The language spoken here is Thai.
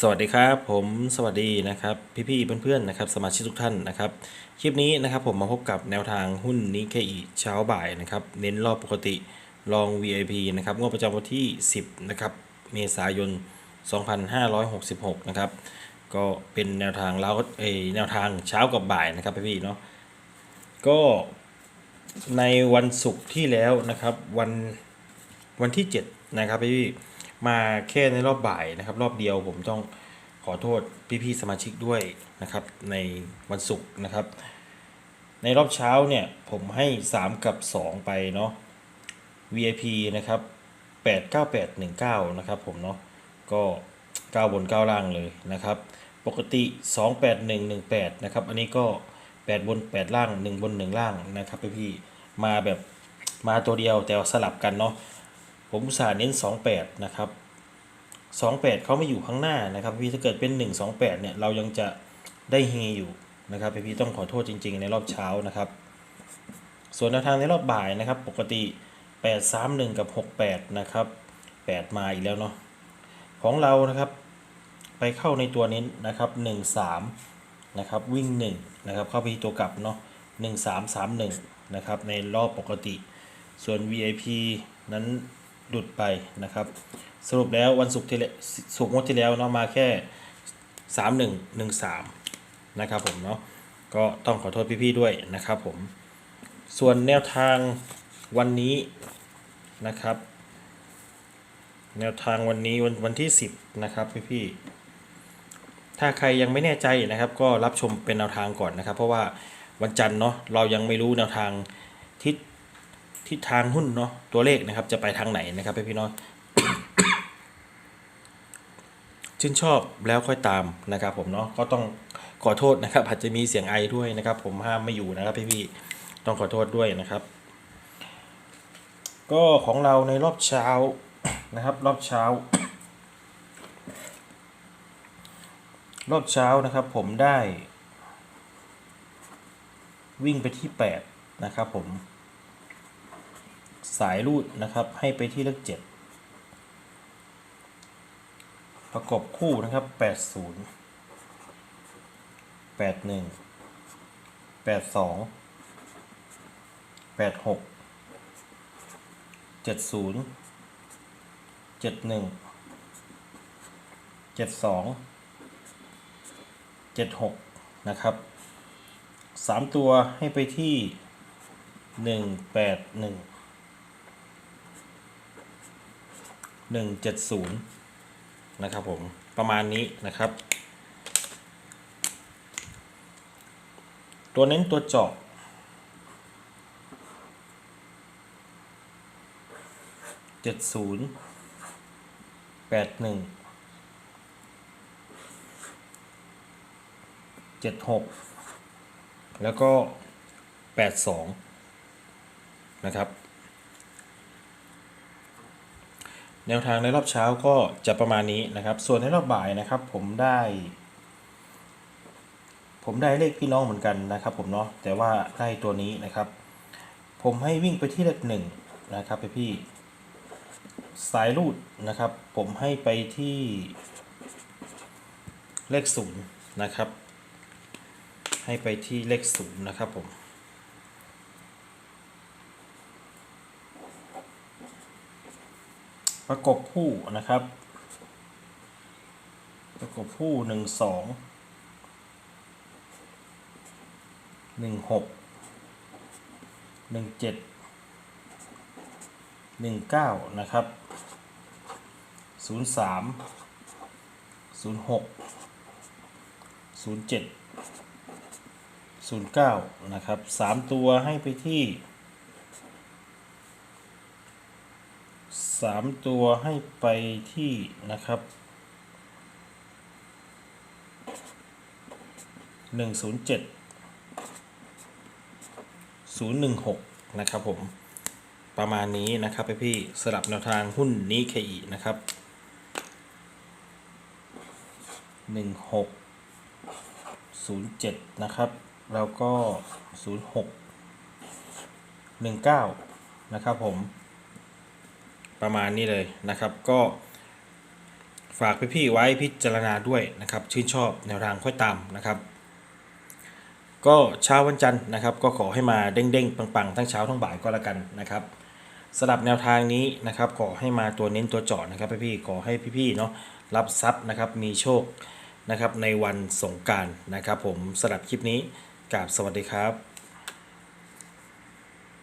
สวัสดีครับผมสวัสดีนะครับพี่ๆเพื่อนๆนะครับสมาชิกทุกท่านนะครับคลิปนี้นะครับผมมาพบกับแนวทางหุ้นนิเคอีเช้าบ่ายนะครับเน้นรอบปกติลอง VIP นะครับงวดประจำวันที่ 10นะครับเมษายน 2566นะครับก็เป็นแนวทางเล้าเอแนวทางเช้ากับบ่ายนะครับพี่ๆเนาะก็ในวันศุกร์ที่แล้วนะครับวันวันที่7นะครับพี่ๆ มาแค่ในรอบบ่ายนะครับ รอบเดียวผมต้องขอโทษพี่ๆสมาชิกด้วยนะครับ ในวันศุกร์นะครับ ในรอบเช้าเนี่ยผมให้ 3 กับ 2 ไปเนาะ VIP นะครับ 89819 นะครับผมเนาะก็ 9 บน 9 ล่างเลยนะครับ ปกติ 28118 นะครับ อันนี้ก็ 8 บน 8 ล่าง 1 บน 1 ล่างนะครับพี่ๆมาแบบมาตัวเดียวแต่สลับกันเนาะ ผมอุตส่าห์เน้น 28 นะครับ 28 เขาไม่อยู่ข้างหน้านะครับพี่ถ้าเกิดเป็น 1 28 เนี่ย เรายังจะได้เฮอยู่นะครับพี่ต้องขอโทษจริง ๆ ในรอบเช้านะครับ ส่วนแนวทางในรอบบ่ายนะครับ ปกติ 8 3 1 กับ 68 นะครับ 8 มาอีกแล้วเนาะของเรานะครับ ไปเข้าในตัวเน้นนะครับ 1 3 นะครับ วิ่ง 1 นะครับ เข้าไปที่ตัวกลับเนาะ1 3 3 1 นะครับ ในรอบปกติ ส่วน VIP นั้น หลุดไปนะครับ สรุปแล้ววันศุกร์ที่แล้วศุกร์งวดที่แล้วเนาะมาแค่3 1 1 3นะครับผมเนาะก็ต้องขอโทษพี่ๆด้วยนะครับผมส่วนแนวทางวันนี้นะครับ แนวทางวันนี้วันวันที่ 10 นะครับพี่ๆถ้าใครยังไม่แน่ใจนะครับ ก็รับชมเป็นแนวทางก่อนนะครับ เพราะว่าวันจันทร์เนาะเรายังไม่รู้แนวทางทิศ ทิศทางหุ้นเนาะตัวเลขนะครับจะไปทางไหนนะครับพี่ๆเนาะชื่นชอบแล้วค่อยตามนะครับผมเนาะก็ต้องขอโทษนะครับอาจจะมีเสียงไอด้วยนะครับ ผมห้ามไม่อยู่นะครับพี่ๆต้องขอโทษด้วยนะครับ ก็ของเราในรอบเช้านะครับ รอบเช้า รอบเช้านะครับ ผมได้ วิ่งไปที่ 8 นะครับผม สายรูดนะครับ ให้ไปที่เลข7ประกบคู่นะครับ80 81 82 86 70 71 72 76นะครับ3ตัวให้ไปที่181 170 นะครับผมประมาณนี้นะครับ ตัวเน้นตัวเจาะเจ็ดศูนย์แปดหนึ่งเจ็ดหกแล้วก็แปดสองนะครับ แนวทางในรอบเช้าก็จะประมาณนี้นะครับ ส่วนในรอบบ่ายนะครับ ผมได้ ผมได้เลขพี่น้องเหมือนกันนะครับ ผมเนาะแต่ว่าได้ตัวนี้นะครับ ผมให้วิ่งไปที่เลขหนึ่งนะครับพี่พี่สายรูดนะครับ ผมให้ไปที่เลขศูนย์นะครับ ให้ไปที่เลขศูนย์นะครับผม ประกบคู่นะครับ ประกบคู่หนึ่งสองหนึ่งหกหนึ่งเจ็ดหนึ่งเก้านะครับศูนย์สามศูนย์หกศูนย์เจ็ดศูนย์เก้านะครับสามตัวให้ไปที่ สามตัวให้ไปที่นะครับหนึ่งศูนย์เจ็ดศูนย์หนึ่งหกนะครับผมประมาณนี้นะครับพี่พี่สลับแนวทางหุ้นนี้เคอีนะครับหนึ่งหกศูนย์เจ็ดนะครับ แล้วก็ศูนย์หกหนึ่งเก้านะครับผม ประมาณนี้เลยนะครับ ก็ฝากพี่ๆไว้พิจารณาด้วยนะครับ ชื่นชอบแนวทางค่อยตามนะครับ ก็เช้าวันจันทร์นะครับ ก็ขอให้มาเด้งๆ ปังๆ ทั้งเช้าทั้งบ่ายก็แล้วกันนะครับสำหรับแนวทางนี้นะครับ ขอให้มาตัวเน้นตัวเจาะนะครับพี่ๆขอให้พี่ๆเนาะรับทรัพย์นะครับมีโชคนะครับในวันสงการนะครับ ผมสำหรับคลิปนี้กราบสวัสดีครับ